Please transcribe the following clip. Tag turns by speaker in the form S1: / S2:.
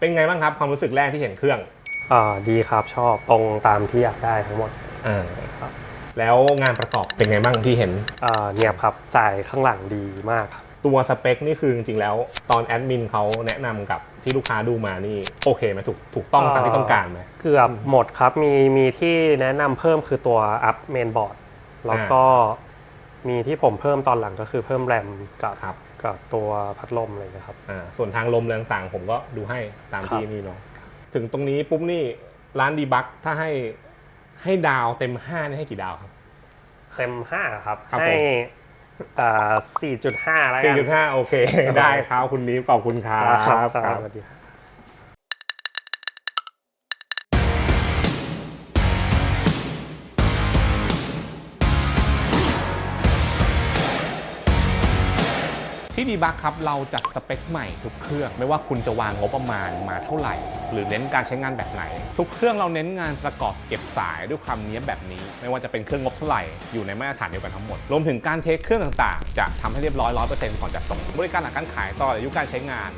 S1: เป็นไงบ้างครับความรู้สึกแรกที่เห็นเครื่อง
S2: อ่าดีครับชอบตรงตามที่อยากได้ทั้งหมด
S1: อ่าแล้วงานประกอบเป็นไงบ้างที่เห็น
S2: อ่าเนียบครับสายข้างหลังดีมากครับ
S1: ตัวสเปคนี่คือจริงๆแล้ว ตอนแอดมินเขาแนะนำกับที่ลูกค้าดูมานี่โอเคไหมถูกถูกต้องตามที่ต้องการไหม
S2: เกือบหมดครับมีมีที่แนะนำเพิ่มคือตัวอัพเมนบอร์ดแล้วก็ มีที่ผมเพิ่มตอนหลังก็คือเพิ่มแรมกับ
S1: ครับ
S2: กับตัวพัดลมอะไรนะครับ
S1: อ่าส่วนทางลมอะไรต่างๆ ผมก็ดูให้ตาม
S2: ครับ
S1: ที่นี่เนาะถึงตรงนี้ปุ๊บนี่ร้านดีบักถ้าให้ให้ดาวเต็ม5นี่ให้กี่ดาวครับ
S2: เต็ม5ครับ
S1: ครับ
S2: ให้
S1: ผม
S2: อ่า4.5 แล้วกัน
S1: 4.5โอเค ได้ครับคุณนี้ขอบคุณครับ
S2: ครับ
S1: ค
S2: ค
S1: รั
S2: รับบ สวัสดีครับ
S1: ที่ดีบักครับเราจัดสเปคใหม่ทุกเครื่อง ไม่ว่าคุณจะวางงบประมาณมาเท่าไหร่ หรือเน้นการใช้งานแบบไหน ทุกเครื่องเราเน้นงานประกอบเก็บสายด้วยความเนี้ยแบบนี้ ไม่ว่าจะเป็นเครื่องงบเท่าไหร่อยู่ในมาตรฐานเดียวกันทั้งหมด รวมถึงการเทคเครื่องต่างๆ จะทำให้เรียบร้อย100%ก่อนจัดส่งบริการหลังการขายตลอดอายุการใช้งาน